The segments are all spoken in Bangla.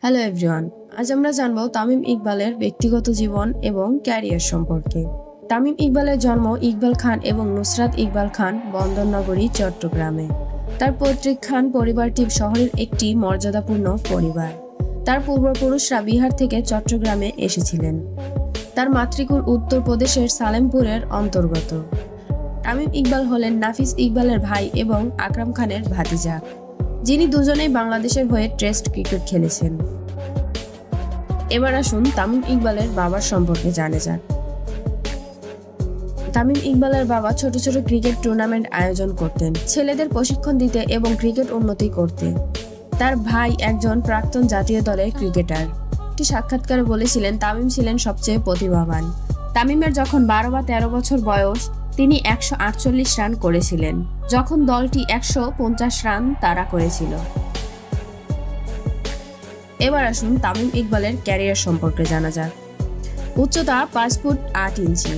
হ্যালো এভরিওয়ান আজ আমরা জানব তামিম ইকবালের ব্যক্তিগত জীবন এবং ক্যারিয়ার সম্পর্কে। তামিম ইকবালের জন্ম ইকবাল খান এবং নুসরাত ইকবাল খান বন্দরনগরী, চট্টগ্রামে। তার পৈতৃক খান পরিবারটি শহরের একটি মর্যাদাপূর্ণ পরিবার। তার পূর্বপুরুষরা বিহার থেকে চট্টগ্রামে এসেছিলেন। তার মাতৃকুল উত্তরপ্রদেশের সালেমপুরের অন্তর্গত। তামিম ইকবাল হলেন নাফিস ইকবালের ভাই এবং আকরাম খানের ভাতিজা। যিনি দুজনেই বাংলাদেশের হয়ে টেস্ট ক্রিকেট খেলেছেন। এবার আসুন তামিম ইকবালের বাবার সম্পর্কে জানে যাক। তামিম ইকবালের বাবা ছোট ছোট ক্রিকেট টুর্নামেন্ট আয়োজন করতেন, ছেলেদের প্রশিক্ষণ দিতে এবং ক্রিকেট উন্নতি করতে। তার ভাই একজন প্রাক্তন জাতীয় দলের ক্রিকেটার। একটি সাক্ষাৎকারে বলেছিলেন, তামিম ছিলেন সবচেয়ে প্রতিভাবান। তামিমের যখন বারো বা তেরো বছর বয়স তিনি একশো আটচল্লিশ রান করেছিলেন, যখন দলটি একশো পঞ্চাশ রান তারা করেছিল। এবার আসুন তামিম ইকবালের ক্যারিয়ার সম্পর্কে জানা যাক। উচ্চতা পাঁচ ফুট আট ইঞ্চি।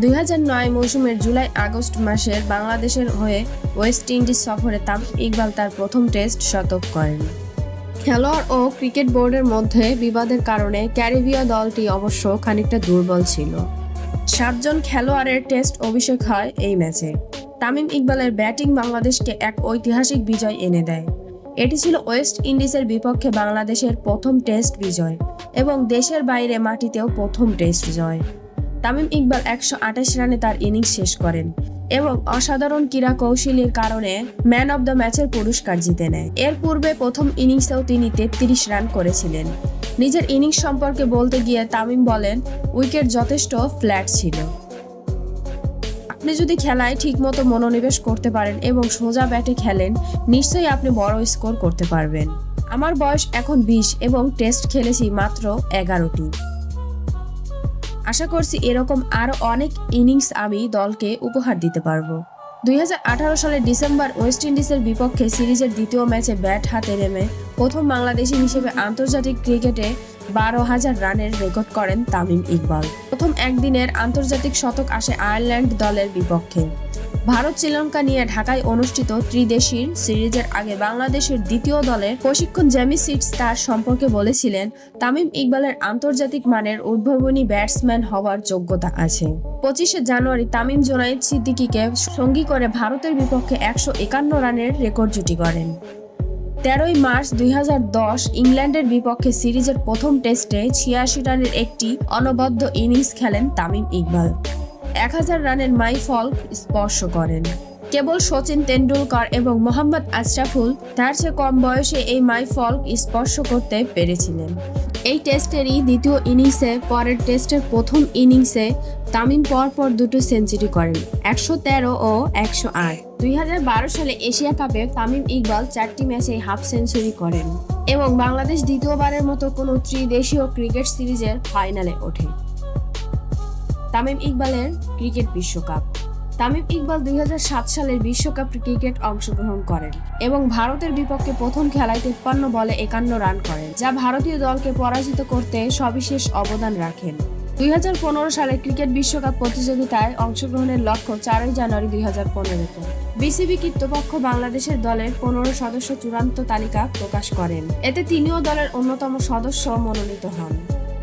দুই হাজার নয় মৌসুমের জুলাই আগস্ট মাসের বাংলাদেশের হয়ে ওয়েস্ট ইন্ডিজ সফরে তামিম ইকবাল তার প্রথম টেস্ট শতক করেন। খেলোয়াড় ও ক্রিকেট বোর্ডের মধ্যে বিবাদের কারণে ক্যারিবীয় দলটি অবশ্য খানিকটা দুর্বল ছিল। সাতজন খেলোয়াড়ের টেস্ট অভিষেক হয় এই ম্যাচে। তামিম ইকবালের ব্যাটিং বাংলাদেশকে এক ঐতিহাসিক বিজয় এনে দেয়। এটি ছিল ওয়েস্ট ইন্ডিজের বিপক্ষে বাংলাদেশের প্রথম টেস্ট বিজয় এবং দেশের বাইরে মাটিতেও প্রথম টেস্ট জয়। তামিম ইকবাল একশো আঠাশ রানে তার ইনিংস শেষ করেন এবং অসাধারণ ক্রীড়া কৌশলীর কারণে ম্যান অব দ্য ম্যাচের পুরস্কার জিতে নেয়। এর পূর্বে প্রথম ইনিংসেও তিনি তেত্রিশ রান করেছিলেন। নিজের ইনিংস সম্পর্কে বলতে গিয়ে তামিম বলেন, উইকেট যথেষ্ট, ফ্ল্যাট ছিল। আপনি যদি খেলায় ঠিকমতো মনোনিবেশ করতে পারেন এবং সোজা ব্যাটে খেলেন, নিশ্চয়ই আপনি বড় স্কোর করতে পারবেন। আমার বয়স এখন বিশ এবং টেস্ট খেলেছি মাত্র এগারোটি। আশা করছি এরকম আরও অনেক ইনিংস আমি দলকে উপহার দিতে পারব। দুই হাজার আঠারো সালের ডিসেম্বর ওয়েস্ট ইন্ডিজের বিপক্ষে সিরিজের দ্বিতীয় ম্যাচে ব্যাট হাতে নেমে প্রথম বাংলাদেশি হিসেবে আন্তর্জাতিক ক্রিকেটে বারো হাজার রানের রেকর্ড করেন তামিম ইকবাল। প্রথম একদিনের আন্তর্জাতিক শতক আসে আয়ারল্যান্ড দলের বিপক্ষে। ভারত শ্রীলঙ্কা নিয়ে ঢাকায় অনুষ্ঠিত ত্রিদেশীয় সিরিজের আগে বাংলাদেশের দ্বিতীয় দলের প্রশিক্ষণ জ্যামি সিটস তার সম্পর্কে বলেছিলেন, তামিম ইকবালের আন্তর্জাতিক মানের উদ্ভাবনী ব্যাটসম্যান হওয়ার যোগ্যতা আছে। পঁচিশে জানুয়ারি তামিম জোনাইদ সিদ্দিকিকে সঙ্গী করে ভারতের বিপক্ষে একশো একান্ন রানের রেকর্ড জুটি করেন তেরোই মার্চ দুই হাজার দশ ইংল্যান্ডের বিপক্ষে সিরিজের প্রথম টেস্টে ছিয়াশি রানের একটি অনবদ্য ইনিংস খেলেন তামিম ইকবাল। এক হাজার রানের মাই ফল স্পর্শ করেন। কেবল সচিন তেন্ডুলকর এবং মোহাম্মদ আশরাফুল তার চেয়ে কম বয়সে এই মাই ফল স্পর্শ করতে পেরেছিলেন। এই টেস্টেরই দ্বিতীয় ইনিংসে পরের টেস্টের প্রথম ইনিংসে তামিম পরপর দুটো সেঞ্চুরি করেন, একশো তেরো ও একশো আট। দুই হাজার বারো সালে এশিয়া কাপে তামিম ইকবাল চারটি ম্যাচে হাফ সেঞ্চুরি করেন এবং বাংলাদেশ দ্বিতীয়বারের মতো কোনো ত্রিদেশীয় ক্রিকেট সিরিজের ফাইনালে ওঠে। তামিম ইকবালের ক্রিকেট বিশ্বকাপ। তামিম ইকবাল দুই হাজার সাত সালের বিশ্বকাপ ক্রিকেট অংশগ্রহণ করেন এবং ভারতের বিপক্ষে প্রথম খেলায় তিপ্পান্ন বলে একান্ন রান করেন, যা ভারতীয় দলকে পরাজিত করতে সবিশেষ অবদান রাখেন। দুই হাজার পনেরো সালে ক্রিকেট বিশ্বকাপ প্রতিযোগিতায় অংশগ্রহণের লক্ষ্য চারই জানুয়ারি দুই হাজার পনেরোতে। বিসিবি কর্তৃপক্ষ বাংলাদেশের দলের পনেরো সদস্য চূড়ান্ত তালিকা প্রকাশ করেন। এতে তিনিও দলের অন্যতম সদস্য মনোনীত হন।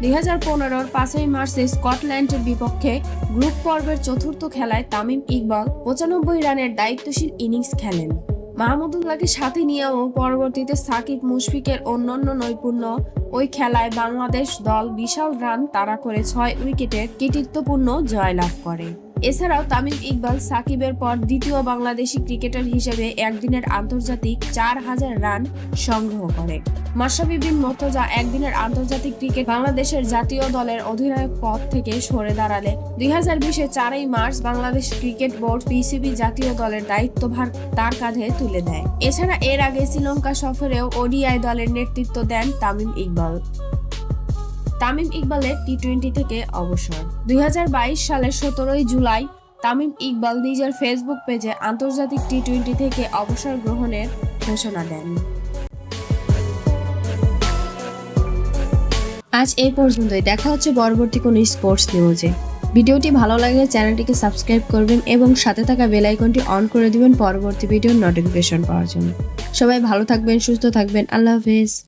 দুই হাজার পনেরোর পাঁচই মার্চে স্কটল্যান্ডের বিপক্ষে গ্রুপ পর্বের চতুর্থ খেলায় তামিম ইকবাল পঁচানব্বই রানের দায়িত্বশীল ইনিংস খেলেন। মাহমুদুল্লাহকে সাথে নিয়েও পরবর্তীতে সাকিব মুশফিকের অন্যান্য নৈপুণ্য। ওই খেলায় বাংলাদেশ দল বিশাল রান তাড়া করে ছয় উইকেটে কৃতিত্বপূর্ণ জয়লাভ করে। এছাড়াও তামিম ইকবাল সাকিবের পর দ্বিতীয় বাংলাদেশি ক্রিকেটার হিসেবে একদিনের আন্তর্জাতিক চার হাজার রান সংগ্রহ করে। মাশরাফি বিন মর্তজা একদিনের আন্তর্জাতিক ক্রিকেট বাংলাদেশের জাতীয় দলের অধিনায়ক পদ থেকে সরে দাঁড়ালে। দুই হাজার বিশে চারই March Bangladesh cricket board PCB জাতীয় দলের দায়িত্বভার তার কাঁধে তুলে দেয়। এছাড়া এর আগে শ্রীলঙ্কা সফরেও ওডিআই দলের নেতৃত্ব দেন তামিম ইকবাল। তামিম ইকবালের টি টোয়েন্টি থেকে অবসর। দুই হাজার বাইশ সালের সতেরোই জুলাই, তামিম ইকবাল নিজের ফেসবুক পেজে আন্তর্জাতিক টি টোয়েন্টি থেকে অবসর গ্রহণের ঘোষণা দেন। আজ এই পর্যন্তই। দেখা হচ্ছে পরবর্তী কোনো স্পোর্টস নিউজে ভিডিওটি ভালো লাগলে চ্যানেলটিকে সাবস্ক্রাইব করবেন এবং সাথে থাকা বেল আইকনটি অন করে দিবেন পরবর্তী ভিডিওর নোটিফিকেশন পাওয়ার জন্য। সবাই ভালো থাকবেন, সুস্থ থাকবেন। আল্লাহ হাফেজ।